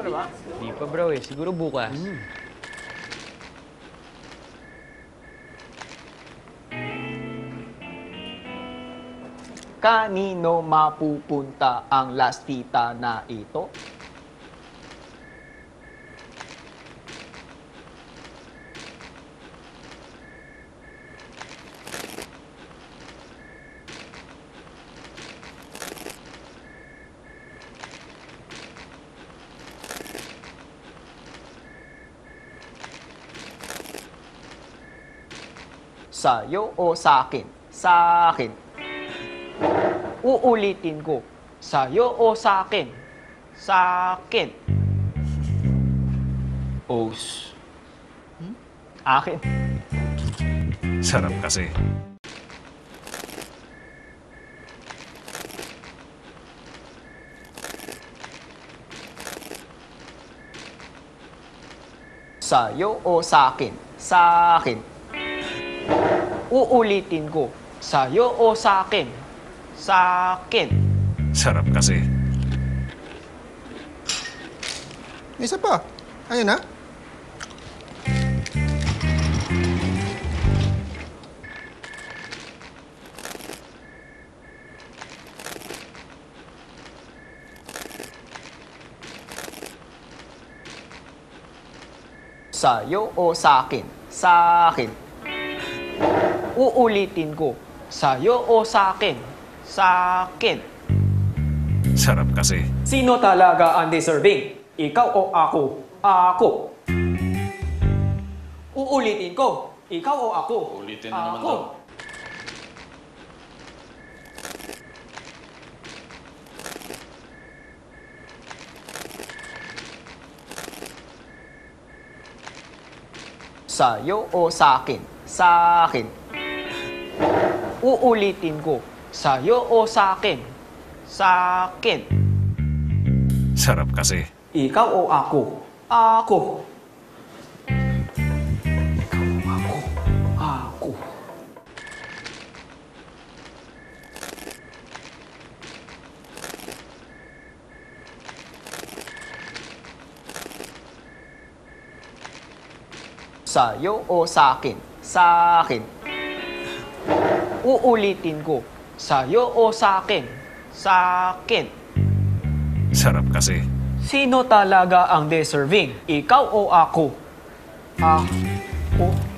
mo na ba? Di pa bro eh. Siguro bukas. Kanino mapupunta ang last tita na ito? Sa'yo o sa akin? Sa akin. Uulitin ko. Sa'yo o sa akin? Sa akin. Os. Hmm? Akin. Sarap kasi. Sa'yo o sa akin? Sa akin. Uulitin ko. Sa'yo o sa akin? Sa akin. Sarap kasi. Isa pa. Ayun na. Sa'yo o sa akin? Sa akin. Uulitin ko. Sa'yo o sa akin? Sa akin. Sarap kasi. Sino talaga ang deserving? Ikaw o ako? Ako. Uulitin ko. Ikaw o ako? Ulitin na naman Ako. daw. Sa'yo o sa akin? Sa akin. Uulitin ko. Sa'yo o sa akin? Sa akin. Sarap kasi. Ikaw o ako? Ako. Ikaw o ako? Ako. Sa'yo o sa akin? Sa akin. Uulitin ko. Sa'yo o sa akin? Sa akin. Sarap kasi. Sino talaga ang deserving? Ikaw o ako? Ako.